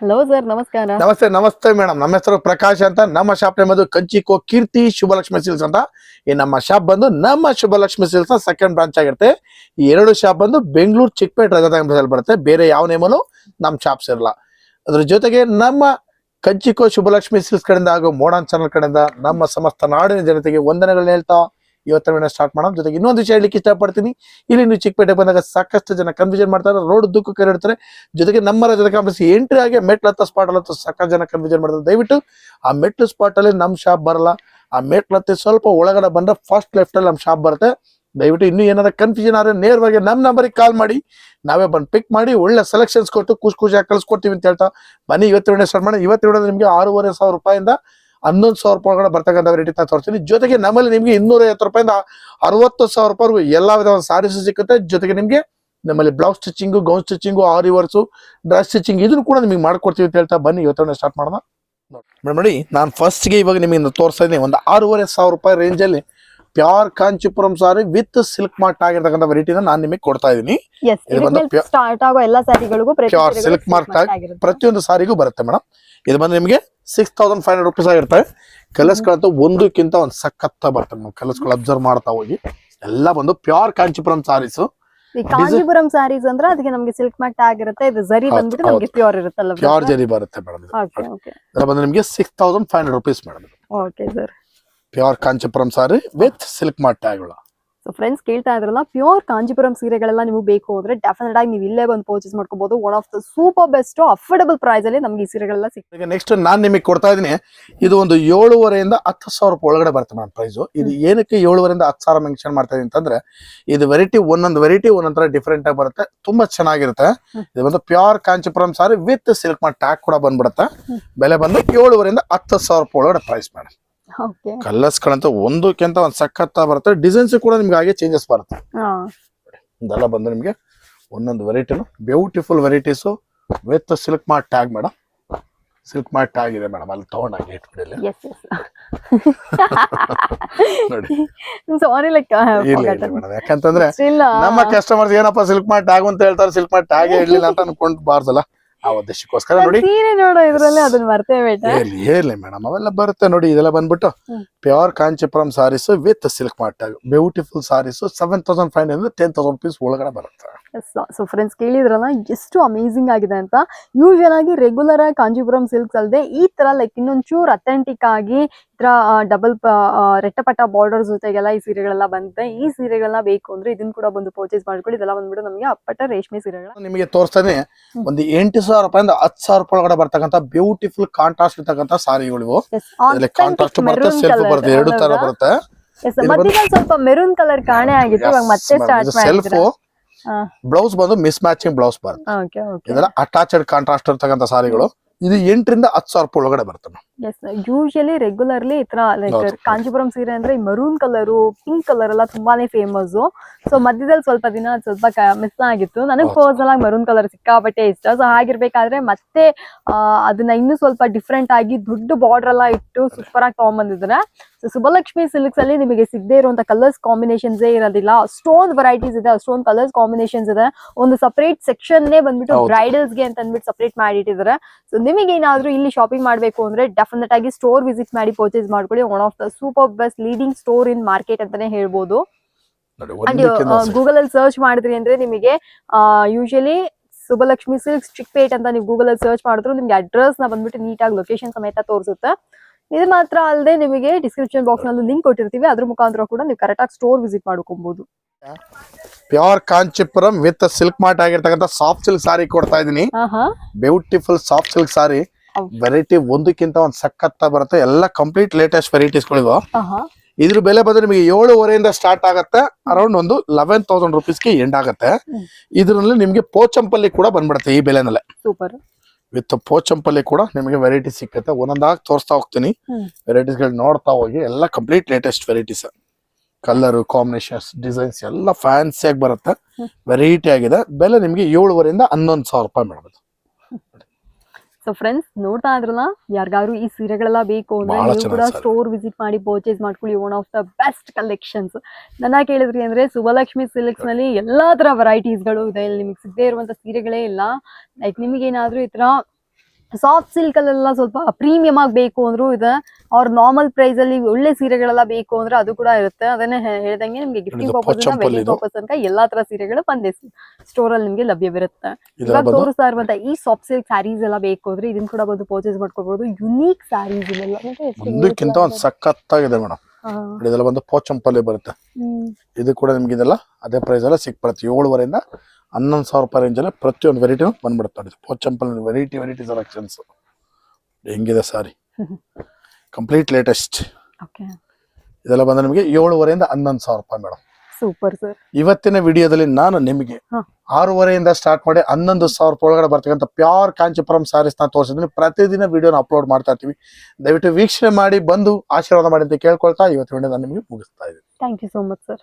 Hello sir ನಮಸ್ಕಾರ. ನಮಸ್ತೆ ನಮಸ್ತೆ ಮೇಡಮ್ ನಮ್ಮ ಹೆಸರು ಪ್ರಕಾಶ್ ಅಂತ. ನಮ್ಮ ಶಾಪ್ ನೇಮ್ ಅದು ಕಂಚಿಕೋ ಕೀರ್ತಿ ಶುಭಲಕ್ಷ್ಮಿ ಸಿಲ್ಸ್ ಅಂತ. ಈ ನಮ್ಮ ಶಾಪ್ ಬಂದು ನಮ್ಮ ಶುಭಲಕ್ಷ್ಮಿ ಸಿಲ್ಸ್ ಸೆಕೆಂಡ್ ಬ್ರಾಂಚ್ ಆಗಿರುತ್ತೆ. ಈ ಎರಡು ಶಾಪ್ ಬಂದು ಬೆಂಗಳೂರು, ಚಿಕ್ಕಪೇಟೆ ರಜಾದಲ್ಲಿ ಬರುತ್ತೆ. ಬೇರೆ ಯಾವ ನೇಮಲ್ಲೂ ನಮ್ಮ ಶಾಪ್ಸ್ ಇರಲ್ಲ. ಅದ್ರ ಜೊತೆಗೆ ನಮ್ಮ ಕಂಚಿಕೋ ಶುಭಲಕ್ಷ್ಮಿ ಸಿಲ್ಸ್ ಕಡೆಯಿಂದ ಹಾಗೂ ಮೋಡನ್ ಚಾನಲ್ ಕಡೆಯಿಂದ ನಮ್ಮ ಸಮಸ್ತ ನಾಡಿನ ಜನತೆಗೆ ವಂದನೆಗಳನ್ನ ಹೇಳ್ತಾ ಇವತ್ತಿನ ವಿಡಿಯೋ ಸ್ಟಾರ್ಟ್ ಮಾಡೋಣ. ಜೊತೆಗೆ ಇನ್ನೊಂದು ವಿಷಯ ಹೇಳಲಿಕ್ಕೆ ಇಷ್ಟಪಡ್ತೀನಿ. ಇಲ್ಲಿ ನೀವು ಚಿಕ್ಕಪೇಟೆ ಬಂದಾಗ ಸಾಕಷ್ಟು ಜನ ಕನ್ಫ್ಯೂಷನ್ ಮಾಡ್ತಾರೆ ರೋಡ್ ದುಃಖ ಕರೆಡ್ತಾರೆ. ಜೊತೆಗೆ ನಮ್ಮ ರಾಜ್ಯದ ಕಾಂಪ್ಲೆಕ್ಸ್ ಎಂಟ್ರಿ ಆಗಿ ಮೆಟ್ಲು ಹತ್ತ ಸ್ಪಾಟ್ ಅಲ್ಲಿ ಸಾಕಷ್ಟು ಜನ ಕನ್ಫ್ಯೂಷನ್ ಮಾಡ್ತಾರೆ. ದಯವಿಟ್ಟು ಆ ಮೆಟ್ಲು ಸ್ಪಾಟ್ ಅಲ್ಲಿ ನಮ್ಮ ಶಾಪ್ ಬರಲ್ಲ. ಆ ಮೆಟ್ಲು ಹತ್ತಿ ಸ್ವಲ್ಪ ಒಳಗಡೆ ಬಂದ್ರೆ ಫಸ್ಟ್ ಲೆಫ್ಟ್ ಅಲ್ಲಿ ನಮ್ಮ ಶಾಪ್ ಬರುತ್ತೆ. ದಯವಿಟ್ಟು ಇನ್ನೂ ಏನಾರ ಕನ್ಫ್ಯೂಷನ್ ಆದ್ರೆ ನೇರವಾಗಿ ನಮ್ಮ ನಂಬರಿಗೆ ಕಾಲ್ ಮಾಡಿ. ನಾವೇ ಬಂದು ಪಿಕ್ ಮಾಡಿ, ಒಳ್ಳೆ ಸೆಲೆಕ್ಷನ್ಸ್ ಕೊಟ್ಟು, ಖುಷಿ ಖುಷಿಯಾಗಿ ಕಳ್ಸ್ಕೊಡ್ತೀವಿ ಅಂತ ಹೇಳ್ತಾ. ಬನ್ನಿ, ಇವತ್ತು ಸ್ಟಾರ್ಟ್ ಮಾಡಿ ಇವತ್ತು ನಿಮಗೆ ಆರೂವರೆ ಸಾವಿರ ರೂಪಾಯಿಂದ ಹನ್ನೊಂದು ಸಾವಿರ ರೂಪಾಯಿ ಒಳಗಡೆ ಬರ್ತಕ್ಕಂಥ ವೆರೈಟಿ ನಾನು ತೋರಿಸ್ತೀನಿ. ಜೊತೆಗೆ ನಮ್ಮಲ್ಲಿ ನಿಮಗೆ ಇನ್ನೂರ ಐವತ್ತು ರೂಪಾಯಿಂದ ಅರವತ್ತು ಸಾವಿರ ರೂಪಾಯಿವರೆಗೂ ಎಲ್ಲಾ ವಿಧವಾದ ಸಾರೀಸ್ ಸಿಗುತ್ತೆ. ಜೊತೆಗೆ ನಿಮಗೆ ನಮ್ಮಲ್ಲಿ blouse stitching gown stitching aari works dress stitching ಇದನ್ನು ಕೂಡ ನಿಮಗೆ ಮಾಡ್ಕೊಡ್ತೀವಿ ಅಂತ ಹೇಳ್ತಾ ಬನ್ನಿ. ಇವತ್ತು ಸ್ಟಾರ್ಟ್ ಮಾಡೋಣ. ಮೇಡಮ್ ನೋಡಿ ನಾನು ಫಸ್ಟ್ಗೆ ಇವಾಗ ನಿಮಗೆ ತೋರಿಸ್ತಾ ಇದ್ದೀನಿ. ಒಂದು ಆರೂವರೆ ಸಾವಿರ ರೂಪಾಯಿ ರೇಂಜಲ್ಲಿ pure Kanchipuram sari with silk mart ಆಗಿರ್ತಕ್ಕಂಥ ವೆರೈಟಿನ ನಾನು ನಿಮಗೆ ಕೊಡ್ತಾ ಇದ್ದೀನಿ. ಪ್ಯೂರ್ ಸಿಲ್ಕ್ ಮಾರ್ಟ್ ಪ್ರತಿಯೊಂದು ಸಾರಿಗೂ ಬರುತ್ತೆ ಮೇಡಮ್. ಇದು ಬಂದು ನಿಮಗೆ six thousand five hundred rupees ಆಗಿರ್ತವೆ ಕಲರ್ಸ್ಗಳಂತೂ ಒಂದಕ್ಕಿಂತ ಒಂದು ಸಖತ್ತ ಬರ್ತವೆ ನಾವು ಕಲರ್ಸ್ಗಳು ಅಬ್ಸರ್ವ್ ಮಾಡ್ತಾ ಹೋಗಿ. ಎಲ್ಲ ಬಂದು ಪ್ಯೂರ್ ಕಾಂಚಿಪುರಂ ಸಾರೀಸ್ ಈ ಸಾರೀಸ್ ಅಂದ್ರೆ ಅದಕ್ಕೆ ನಮಗೆ ಸಿಲ್ಕ್ ಮ್ಯಾಟ್ ಆಗಿರುತ್ತೆ. ಇದು ಜರಿ ಬಂದ್ಬಿಟ್ಟು ನಮ್ಗೆ ಪ್ಯೂರ್ ಇರುತ್ತಲ್ಲ ಪ್ಯೂರ್ ಜರಿ ಬರುತ್ತೆ ಮೇಡಮ್ ಓಕೆ ಓಕೆ ಇದರ ಬಂದು ನಿಮಗೆ six thousand five hundred rupees madam okay sir pure Kanchipuram sari with silk mart ಟ್ಯಾಗ್ಗಳು ಸೊ ಫ್ರೆಂಡ್ಸ್ ಕೇಳ್ತಾ ಇದ್ರಲ್ಲ ಪ್ಯೂರ್ ಕಾಂಜಿಪುರಂ ಸೀರೆಗಳೆಲ್ಲ ನಿಮಗೆ ಬೇಕು ಅಂದ್ರೆ ಡೆಫಿನೆಟ್ ಆಗಿ ನೀವು ಇಲ್ಲೇ ಬಂದು ಪರ್ಚೇಸ್ ಮಾಡ್ಕೋಬಹುದು one of the super best affordable price ಅಲ್ಲಿ ನಮ್ಗೆ ಈ ಸೀರೆಗಳೆಲ್ಲ ಸಿಗ್ತದೆ ನೆಕ್ಸ್ಟ್ ನಾನು ನಿಮಗೆ ಕೊಡ್ತಾ ಇದೀನಿ ಇದು ಒಂದು ಏಳುವರೆಯಿಂದ ಹತ್ತು ಸಾವಿರ ರೂಪಾಯಿ ಒಳಗಡೆ ಬರುತ್ತೆ ಮೇಡಮ್ ಪ್ರೈಸ್ ಇದು ಏನಕ್ಕೆ ಏಳುವರೆಯಿಂದ ಹತ್ತು ಸಾವಿರ ಮೆನ್ಷನ್ ಮಾಡ್ತಾ ಇದೀನಿ ಅಂತಂದ್ರೆ ಇದು ವೆರೈಟಿ ಒಂದೊಂದು ವೆರೈಟಿ ಒಂದೊಂದರ ಡಿಫ್ರೆಂಟ್ ಆಗಿ ಬರುತ್ತೆ ತುಂಬಾ ಚೆನ್ನಾಗಿರುತ್ತೆ. ಇದು ಬಂದು pure Kanchipuram sari with silk ಮಾಡಿ ಟ್ಯಾಕ್ ಕೂಡ ಬಂದ್ಬಿಡುತ್ತೆ. ಬೆಲೆ ಬಂದು ಏಳುವರೆಯಿಂದ ಹತ್ತು ಸಾವಿರ ರೂಪಾಯಿ ಒಳಗಡೆ ಪ್ರೈಸ್ ಮೇಡಮ್ ಕಲರ್ಸ್ ಗಳಂತ ಒಂದಕ್ಕಿಂತ ಒಂದ್ ಸಖತ್ತ ಬರುತ್ತೆ. ಡಿಸೈನ್ಸ್ ಕೂಡ ನಿಮ್ಗೆ ಹಾಗೆ ಚೇಂಜಸ್ ಬರುತ್ತೆ. ಇದೆಲ್ಲ ಬಂದ್ರೆ ನಿಮಗೆ ಒಂದೊಂದು ವೆರೈಟಿನು beautiful varieties with silk mart tag madam silk mart tag ಇದೆ ಮೇಡಮ್ ಅಲ್ಲಿ ತಗೊಂಡಾಗಿ ನೋಡಿ. ಸಾರಿ ಲೈಕ್ ಇಲ್ಲ ಇಲ್ಲ ಮೇಡಮ್ ಯಾಕಂತಂದ್ರೆ ನಮ್ಮ ಕಸ್ಟಮರ್ಸ್ ಏನಪ್ಪ ಸಿಲ್ಕ್ ಮಾರ್ಟ್ ಟ್ಯಾಗ್ ಅಂತ ಹೇಳ್ತಾರೆ ಸಿಲ್ಕ್ ಮಾರ್ಟ್ ಟ್ಯಾಗ್ ಇರ್ಲಿಲ್ಲ ಅಂತ ಅನ್ಕೊಂಡ್ಬಾರ್ದಲ್ಲ ಆ ಉದ್ದೇಶಕ್ಕೋಸ್ಕರ ನೋಡಿ. ಸೀರೆ ನೋಡೋ ಇದ್ರಲ್ಲಿ ಅದನ್ನ ಬೇಟ ಹೇಳಿ ಹೇಳಿ ಮೇಡಮ್ ಅವೆಲ್ಲ ಬರುತ್ತೆ ನೋಡಿ ಇದೆಲ್ಲ ಬಂದ್ಬಿಟ್ಟು. Pure Kanchipuram saris with silk mart beautiful saris seven thousand five hundred ten thousand rupees ಒಳಗಡೆ ಬರುತ್ತೆ. ಸೊ ಫ್ರೆಂಡ್ಸ್ ಕೇಳಿದ್ರಲ್ಲ ಎಷ್ಟು ಅಮೇಸಿಂಗ್ ಆಗಿದೆ ಅಂತ. ಯೂಶಲ್ ಆಗಿ ರೆಗ್ಯುಲರ್ ಆಗಿ ಕಾಂಜಿಪುರಂ ಸಿಲ್ಕ್ಸ್ ಅಲ್ಲದೆ ಈ ತರ ಲೈಕ್ ಇನ್ನೊಂಚೂರು ಅಥೆಂಟಿಕ್ ಆಗಿ ತರ ಡಬಲ್ ರೆಟ್ಟಪಟ್ಟ ಬಾರ್ಡರ್ ಜೊತೆಗೆಲ್ಲ ಈ ಸೀರೆಗಳೆಲ್ಲ ಬಂದಿದೆ. ಈ ಸೀರೆಗಳನ್ನ ಬೇಕು ಅಂದ್ರೆ ಇದನ್ನ ಕೂಡ ಬಂದು ಪರ್ಚೇಸ್ ಮಾಡ್ಕೊಳ್ಳಿ. ಇದೆಲ್ಲ ಬಂದ್ಬಿಟ್ಟು ನಮಗೆ ಅಪ್ಪಟ ರೇಷ್ಮೆ ಸೀರೆಗಳು ನಿಮಗೆ ತೋರಿಸ್ತಾನೆ. ಒಂದು ಎಂಟು ಸಾವಿರ ರೂಪಾಯಿಂದ ಹತ್ತು ಸಾವಿರ ರೂಪಾಯಿ ಒಳಗಡೆ ಬರ್ತಕ್ಕಂಥ ಬ್ಯೂಟಿಫುಲ್ ಕಾಂಟ್ರಾಸ್ಟ್ ಇರ್ತಕ್ಕಂಥ ಸಾರಿಗಳು. ಕಾಂಟ್ರಾಸ್ಟ್ ಬರುತ್ತೆ ಸೆಲ್ಫ್ ಬರುತ್ತೆ ಎರಡು ತರ ಬರುತ್ತೆ. ಸ್ವಲ್ಪ ಮೆರೂನ್ ಕಲರ್ ಕಾಣೆ ಆಗಿತ್ತು. ಇವಾಗ ಮತ್ತೆ ಸ್ಟಾರ್ಟ್ ಸೆಲ್ಫ್. ಬ್ಲೌಸ್ ಬಂದು ಮಿಸ್ ಮ್ಯಾಚಿಂಗ್ ಬ್ಲೌಸ್ ಬರುತ್ತೆ. ಅಟ್ಯಾಚಡ್ ಕಾಂಟ್ರಾಸ್ಟ್ ಇರ್ತಕ್ಕಂಥ ಸಾರಿಗಳು. ಇದು ಎಂಟರಿಂದ ಹತ್ತು ಸಾವಿರ ರೂಪಾಯಿ ಒಳಗಡೆ ಬರುತ್ತೆ ma'am. ಎಸ್ ಯೂಶಲಿ ರೆಗ್ಯುಲರ್ಲಿ ಈ ತರ ಲೈಕ್ ಹೌದು. ಕಾಂಚೀಪುರಂ ಸೀರೆ ಅಂದ್ರೆ ಈ ಮರೂನ್ ಕಲರ್ ಪಿಂಕ್ ಕಲರ್ ಎಲ್ಲ ತುಂಬಾನೇ ಫೇಮಸ್ ಸೊ ಮಧ್ಯದಲ್ಲಿ ಸ್ವಲ್ಪ ದಿನ ಸ್ವಲ್ಪ ಮಿಸ್ ಆಗಿತ್ತು ನನಗೆ. ಪರ್ಸನಲ್ ಆಗಿ ಮರೂನ್ ಕಲರ್ ಸಿಕ್ಕಾಪಟ್ಟೆ ಇಷ್ಟ ಸೊ ಹಾಗಿರ್ಬೇಕಾದ್ರೆ ಮತ್ತೆ ಅದನ್ನ ಇನ್ನೂ ಸ್ವಲ್ಪ ಡಿಫ್ರೆಂಟ್ ಆಗಿ ದೊಡ್ಡ ಬಾರ್ಡರ್ ಎಲ್ಲ ಇಟ್ಟು ಸೂಪರ್ ಆಗಿ ತಗೊಂಡ್ಬಂದಿದ್ದಾರೆ ಸೊ ಸುಬ್ಬಲಕ್ಷ್ಮಿ ಸಿಲ್ಕ್ಸ್ ಅಲ್ಲಿ ನಿಮಗೆ ಸಿಗದೆ ಇರುವಂತ ಕಲರ್ಸ್ ಕಾಂಬಿನೇಷನ್ಸ್ ಇರೋದಿಲ್ಲ ಅಷ್ಟೊಂದು ವೆರೈಟೀಸ್ ಇದೆ ಅಷ್ಟೊಂದು ಕಲರ್ಸ್ ಕಾಂಬಿನೇಷನ್ಸ್ ಇದೆ ಒಂದು ಸಪರೇಟ್ ಸೆಕ್ಷನ್ ಬಂದ್ಬಿಟ್ಟು ಹೌದು. ಬ್ರೈಡಲ್ಸ್ಗೆ ಅಂತ ಅಂದ್ಬಿಟ್ಟು ಸಪರೇಟ್ ಮಾಡಿಟ್ಟಿದ್ದಾರೆ ಸೊ ನಿಮಗೆ ಏನಾದ್ರು ಇಲ್ಲಿ ಶಾಪಿಂಗ್ ಮಾಡಬೇಕು ಅಂದ್ರೆ ಡೆಫಿನೆಟ್ ಆಗಿ ಸ್ಟೋರ್ ವಿಸಿಟ್ ಮಾಡಿ ಪರ್ಚೇಸ್ ಮಾಡ್ಕೊಳ್ಳಿ. One of the super best leading store in market ಅಂತಾನೆ ಹೇಳ್ಬೋದು. ಅಂಡ್ ಗೂಗಲ್ ಅಲ್ಲಿ ಸರ್ಚ್ ಮಾಡಿದ್ರಿ ಅಂದ್ರೆ ನಿಮಗೆ ಯೂಶಲಿ ಸುಬ್ಬಲಕ್ಷ್ಮಿ ಸಿಲ್ಕ್ಸ್ ಚಿಕ್ಪೇಟ್ ಅಂತ ನೀವು ಗೂಗಲ್ ಅಲ್ಲಿ ಸರ್ಚ್ ಮಾಡಿದ್ರು ನಿಮ್ಗೆ ಅಡ್ರೆಸ್ನ ಬಂದ್ಬಿಟ್ಟು ನೀಟಾಗಿ ಲೊಕೇಶನ್ ಸಮೇತ ತೋರಿಸುತ್ತೆ. ಇದು ಮಾತ್ರ ಅಲ್ಲದೆ ನಿಮಗೆ ಡಿಸ್ಕ್ರಿಪ್ಷನ್ ಬಾಕ್ಸ್ನಲ್ಲಿ ಲಿಂಕ್ ಕೊಟ್ಟಿರ್ತೀವಿ. ಅದ್ರ ಮುಖಾಂತರ ಕೂಡ ನೀವು ಕರೆಕ್ಟ್ ಆಗಿ ಸ್ಟೋರ್ ವಿಸಿಟ್ ಮಾಡ್ಕೊಬಹುದು pure Kanchipuram with silk mart ಆಗಿರ್ತಕ್ಕಂಥ ಸಾಫ್ಟ್ ಸಿಲ್ಕ್ ಸಾರಿ ಕೊಡ್ತಾ ಇದೀನಿ beautiful soft silk sari. Variety ಒಂದಕ್ಕಿಂತ ಒಂದ್ ಸಖತ್ತ ಬರುತ್ತೆ. ಎಲ್ಲ ಕಂಪ್ಲೀಟ್ ಲೇಟೆಸ್ಟ್ ವೆರೈಟೀಸ್ಗಳಿವೆ ಆಹಾ. ಇದ್ರ ಬೆಲೆ ಬಂದ್ರೆ ನಿಮಗೆ ಏಳುವರೆಯಿಂದ ಸ್ಟಾರ್ಟ್ ಆಗುತ್ತೆ. ಅರೌಂಡ್ ಒಂದು ಲೆವೆನ್ ತೌಸಂಡ್ ರುಪೀಸ್ಗೆ ಎಂಡ್ ಆಗುತ್ತೆ. ಇದರಲ್ಲಿ ನಿಮಗೆ ಪೋಚಂಪಲ್ಲಿ ಕೂಡ ಬಂದ್ಬಿಡುತ್ತೆ ಈ ಬೆಲೆನಲ್ಲೇ. ಸೂಪರ್ ವಿತ್ ಪೋಚಂಪಲ್ಲಿ ಕೂಡ ನಿಮಗೆ ವೆರೈಟಿ ಸಿಕ್ಕತ್ತೆ. ಒಂದೊಂದಾಗಿ ತೋರಿಸ್ತಾ ಹೋಗ್ತೀನಿ. ವೆರೈಟೀಸ್ಗಳು ನೋಡ್ತಾ ಹೋಗಿ ಎಲ್ಲ complete latest varieties colour combinations designs ಎಲ್ಲ ಫ್ಯಾನ್ಸಿಯಾಗಿ ಬರುತ್ತೆ. ವೆರೈಟಿ ಆಗಿದೆ. ಬೆಲೆ ನಿಮಗೆ ಏಳುವರೆಯಿಂದ ಹನ್ನೊಂದು ಸಾವಿರ ರೂಪಾಯಿ ಮೇಡಮ್ ಸೊ ಫ್ರೆಂಡ್ಸ್ ನೋಡ್ತಾ ಇದ್ರಲ್ಲ? ಯಾರಿಗಾದ್ರು ಈ ಸೀರೆಗಳೆಲ್ಲ ಬೇಕು ಅಂದ್ರೆ ನೀವು ಕೂಡ ಸ್ಟೋರ್ ವಿಸಿಟ್ ಮಾಡಿ ಪರ್ಚೇಸ್ ಮಾಡ್ಕೊಳ್ಳಿ. One of the best collections ನನ್ನ ಕೇಳಿದ್ರಿ ಅಂದ್ರೆ ಸುಬಲಕ್ಷ್ಮಿ ಸಿಲ್ಕ್ಸ್ನಲ್ಲಿ ಎಲ್ಲಾ ತರ ವೆರೈಟೀಸ್ಗಳು ಗಳು ಇದೆ. ಇಲ್ಲಿ ನಿಮಗೆ ಸಿಗದೆ ಇರುವಂತ ಸೀರೆಗಳೇ ಇಲ್ಲ. ಲೈಕ್ ನಿಮಗೆ ಏನಾದ್ರೂ ಈ ತರ ಸಾಫ್ಟ್ ಸಿಲ್ಕ್ ಅಲ್ಲೆಲ್ಲ ಸ್ವಲ್ಪ ಪ್ರೀಮಿಯಂ ಆಗಿ ಬೇಕು ಅಂದ್ರು ಇದು ಅವ್ರ ನಾರ್ಮಲ್ ಪ್ರೈಸ್ ಅಲ್ಲಿ ಒಳ್ಳೆ ಸೀರೆಗಳೆಲ್ಲ ಬೇಕು ಅಂದ್ರೆ ಅದು ಕೂಡ ಇರುತ್ತೆ. ಅದನ್ನೇ ಹೇಳ್ದಂಗೆ ನಿಮ್ಗೆ ಗಿಫ್ಟಿಂಗ್ ಪರ್ಪಸ್ ವೆಡ್ಡಿಂಗ್ ಪರ್ಪಸ್ ತನಕ ಎಲ್ಲಾ ತರ ಸೀರೆಗಳು ಬಂದೆ ಸ್ಟೋರ್ ಅಲ್ಲಿ ನಿಮ್ಗೆ ಲಭ್ಯವಿರುತ್ತೆ. ಇವಾಗ ತೋರಿಸ್ತಾ ಇರುವಂತ ಈ ಸಾಫ್ಟ್ ಸಿಲ್ಕ್ ಸ್ಯಾರೀಸ್ ಎಲ್ಲ ಬೇಕು ಅಂದ್ರೆ ಇದನ್ನ ಕೂಡ ಬಂದು ಪರ್ಚೇಸ್ ಮಾಡ್ಕೋಬಹುದು ಯುನೀಕ್ ಸ್ಯಾರೀಸ್ ಇದೆಲ್ಲ ಮುಂದಕ್ಕಿಂತ ಒಂದು ಸಖತ್ತಾಗಿದೆ ಮೇಡಮ್. ಇದೆಲ್ಲ ಬಂದು ಪೋಚಂಪಲ್ಲಿ ಬರುತ್ತೆ. ಇದು ಕೂಡ ನಿಮ್ಗೆ ಇದೆಲ್ಲ ಅದೇ ಪ್ರೈಸ್ ಎಲ್ಲ ಸಿಕ್ ಬರುತ್ತೆ ಏಳುವರೆಯಿಂದ ಹನ್ನೊಂದು ಸಾವಿರ ರೂಪಾಯಿ ರೇಂಜಲ್ಲೇ ಪ್ರತಿಯೊಂದು ವೆರೈಟಿನೂ ಬಂದ್ಬಿಡುತ್ತೆ ನೋಡಿ ಪೋಚಂಪಲ್ ವೆರೈಟಿ ವೆರೈಟಿ ಸೆಲೆಕ್ಷನ್ಸ್ ಹೆಂಗಿದೆ ಸಾರಿ. Complete latest. ಇದೆಲ್ಲ ಬಂದ ನಿಮಗೆ ಏಳುವರೆಯಿಂದ ಹನ್ನೊಂದು ಸಾವಿರ ರೂಪಾಯಿ ಮೇಡಮ್ ಸೂಪರ್ ಸರ್ ಇವತ್ತಿನ ವಿಡಿಯೋದಲ್ಲಿ ನಾನು ನಿಮಗೆ. ಆರೂವರೆಯಿಂದ ಸ್ಟಾರ್ಟ್ ಮಾಡಿ ಹನ್ನೊಂದು ಸಾವಿರ ರೂಪಾಯಿ ಒಳಗಡೆ ಬರ್ತಕ್ಕಂಥ ಪ್ಯೂರ್ ಕಾಂಚಿಪುರಂ ಸ್ಯಾರೀಸ್ನ ತೋರಿಸಿದ್ದೀನಿ. ಪ್ರತಿದಿನ ವಿಡಿಯೋನ ಅಪ್ಲೋಡ್ ಮಾಡ್ತಾ ಇರ್ತೀವಿ. ದಯವಿಟ್ಟು ವೀಕ್ಷಣೆ ಮಾಡಿ ಬಂದು ಆಶೀರ್ವಾದ ಮಾಡಿ ಅಂತ ಕೇಳ್ಕೊಳ್ತಾ ಇವತ್ತು ವಿಡಿಯೋ ನಾನು ನಿಮಗೆ ಮುಗಿಸ್ತಾ ಇದ್ದೀನಿ. Thank you so much sir